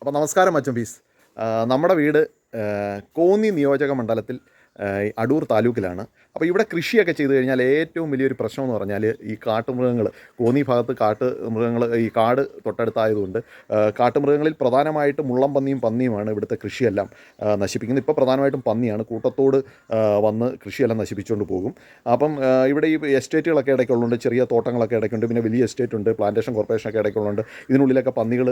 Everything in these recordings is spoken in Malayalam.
അപ്പോൾ നമസ്കാരം അച്ഛൻ പീസ്. നമ്മുടെ വീട് കോന്നി നിയോജക മണ്ഡലത്തിൽ അടൂർ താലൂക്കിലാണ്. അപ്പോൾ ഇവിടെ കൃഷിയൊക്കെ ചെയ്തു കഴിഞ്ഞാൽ ഏറ്റവും വലിയൊരു പ്രശ്നം എന്ന് പറഞ്ഞാൽ ഈ കാട്ടുമൃഗങ്ങൾ കോന്നി ഭാഗത്ത് കാട്ട് മൃഗങ്ങൾ ഈ കാട് തൊട്ടടുത്തായതുകൊണ്ട് കാട്ടുമൃഗങ്ങളിൽ പ്രധാനമായിട്ടും മുള്ളം പന്നിയും പന്നിയുമാണ് ഇവിടുത്തെ കൃഷിയെല്ലാം നശിപ്പിക്കുന്നത്. ഇപ്പോൾ പ്രധാനമായിട്ടും പന്നിയാണ്. കൂട്ടത്തോട് വന്ന് കൃഷിയെല്ലാം നശിപ്പിച്ചുകൊണ്ട് പോകും. അപ്പം ഇവിടെ ഈ എസ്റ്റേറ്റുകളൊക്കെ ഇടയ്ക്കുള്ളുണ്ട് ചെറിയ തോട്ടങ്ങളൊക്കെ ഇടയ്ക്കുണ്ട്. പിന്നെ വലിയ എസ്റ്റേറ്റ് ഉണ്ട്. പ്ലാന്റേഷൻ കോർപ്പറേഷനൊക്കെ ഇടയ്ക്കുള്ളുണ്ട് ഇതിനുള്ളിലൊക്കെ പന്നികൾ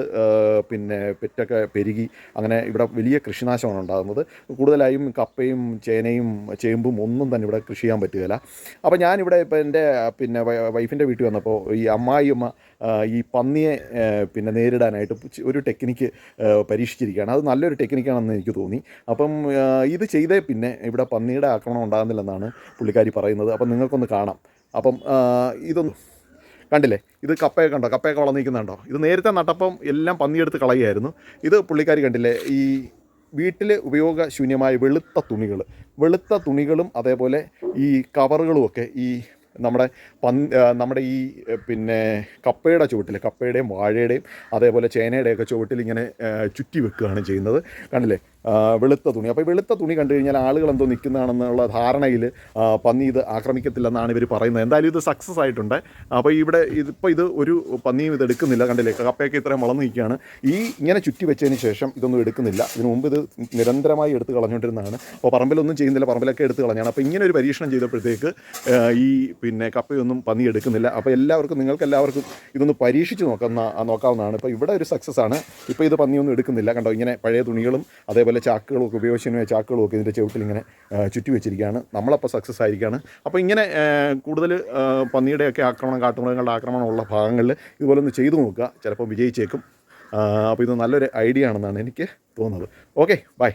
പിന്നെ പെറ്റൊക്കെ പെരുകി അങ്ങനെ ഇവിടെ വലിയ കൃഷിനാശമാണ് ഉണ്ടാകുന്നത്. കൂടുതലായും കപ്പയും ചേനയും ചേമ്പും ഒന്നും തന്നെ ഇവിടെ കൃഷി ചെയ്യാൻ പറ്റുകയില്ല. അപ്പോൾ ഞാനിവിടെ ഇപ്പോൾ എന്റെ പിന്നെ വൈഫിന്റെ വീട്ടിൽ വന്നപ്പോൾ ഈ അമ്മായിയമ്മ ഈ പന്നിയെ പിന്നെ നേരിടാനായിട്ട് ഒരു ടെക്നിക്ക് പരീക്ഷിച്ചിരിക്കുകയാണ്. അത് നല്ലൊരു ടെക്നിക്കാണെന്ന് എനിക്ക് തോന്നി. അപ്പം ഇത് ചെയ്തേ പിന്നെ ഇവിടെ പന്നിയുടെ ആക്രമണം ഉണ്ടാകുന്നില്ലെന്നാണ് പുള്ളിക്കാരി പറയുന്നത്. അപ്പം നിങ്ങൾക്കൊന്ന് കാണാം. അപ്പം ഇതൊന്ന് കണ്ടില്ലേ? ഇത് കപ്പയൊക്കെ കണ്ടോ കപ്പയൊക്കെ വളർന്നിരിക്കുന്നുണ്ടോ? ഇത് നേരത്തെ നട്ടപ്പം എല്ലാം പന്നിയെടുത്ത് കളയുമായിരുന്നു ഇത് പുള്ളിക്കാരി കണ്ടില്ലേ? ഈ വീട്ടിൽ ഉപയോഗശൂന്യമായ വെളുത്ത തുണികൾ വെളുത്ത തുണികളും അതേപോലെ ഈ കവറുകളുമൊക്കെ ഈ നമ്മുടെ പന് നമ്മുടെ ഈ പിന്നെ കപ്പയുടെ ചുവട്ടിൽ കപ്പയുടെയും വാഴയുടെയും അതേപോലെ ചേനയുടെയൊക്കെ ചുവട്ടിൽ ഇങ്ങനെ ചുറ്റി വെക്കുകയാണ് ചെയ്യുന്നത്. കണ്ടില്ലേ? വെളുത്ത തുണി. അപ്പോൾ വെളുത്ത തുണി കണ്ടു കഴിഞ്ഞാൽ ആളുകൾ എന്തോ നിൽക്കുന്നതാണെന്നുള്ള ധാരണയിൽ പന്നി ഇത് ആക്രമിക്കത്തില്ലെന്നാണ് ഇവർ പറയുന്നത്. എന്തായാലും ഇത് സക്സസ് ആയിട്ടുണ്ട്. അപ്പോൾ ഇവിടെ ഇതിപ്പോൾ ഇത് ഒരു പന്നിയും ഇത് എടുക്കുന്നില്ല. കണ്ടില്ലേ കപ്പയൊക്കെ ഇത്രയും വളർന്നു നിൽക്കുകയാണ്. ഈ ഇങ്ങനെ ചുറ്റി വെച്ചതിന് ശേഷം ഇതൊന്നും എടുക്കുന്നില്ല. ഇതിനു മുമ്പ് ഇത് നിരന്തരമായി എടുത്ത് കളഞ്ഞുകൊണ്ടിരുന്നതാണ്. അപ്പോൾ പറമ്പിലൊന്നും ചെയ്യുന്നില്ല. പറമ്പിലൊക്കെ എടുത്ത് കളഞ്ഞാണ്. അപ്പോൾ ഇങ്ങനെ ഒരു പരീക്ഷണം ചെയ്തപ്പോഴത്തേക്ക് ഈ പിന്നെ കപ്പയൊന്നും പന്നി എടുക്കുന്നില്ല. അപ്പോൾ എല്ലാവർക്കും നിങ്ങൾക്ക് എല്ലാവർക്കും ഇതൊന്ന് പരീക്ഷിച്ച് നോക്കുന്ന നോക്കാവുന്നതാണ്. ഇപ്പോൾ ഇവിടെ ഒരു സക്സസ് ആണ്. ഇപ്പോൾ ഇത് പന്നിയൊന്നും എടുക്കുന്നില്ല. കണ്ടോ ഇങ്ങനെ പഴയ തുണികളും അതേപോലെ ചാക്കുകളും ഒക്കെ ഉപയോഗിച്ചതിന് ചാക്കുകളൊക്കെ ഇതിന്റെ ചുവട്ടിൽ ഇങ്ങനെ ചുറ്റി വെച്ചിരിക്കുകയാണ്. നമ്മളപ്പോൾ സക്സസ് ആയിരിക്കുകയാണ്. അപ്പോൾ ഇങ്ങനെ കൂടുതൽ പന്നിയുടെയൊക്കെ ആക്രമണം കാട്ടുമൃഗങ്ങളുടെ ആക്രമണമുള്ള ഭാഗങ്ങളിൽ ഇതുപോലെ ഒന്ന് ചെയ്തു നോക്കുക. ചിലപ്പോൾ വിജയിച്ചേക്കും. അപ്പോൾ ഇത് നല്ലൊരു ഐഡിയ ആണെന്നാണ് എനിക്ക് തോന്നുന്നത്. Okay bye.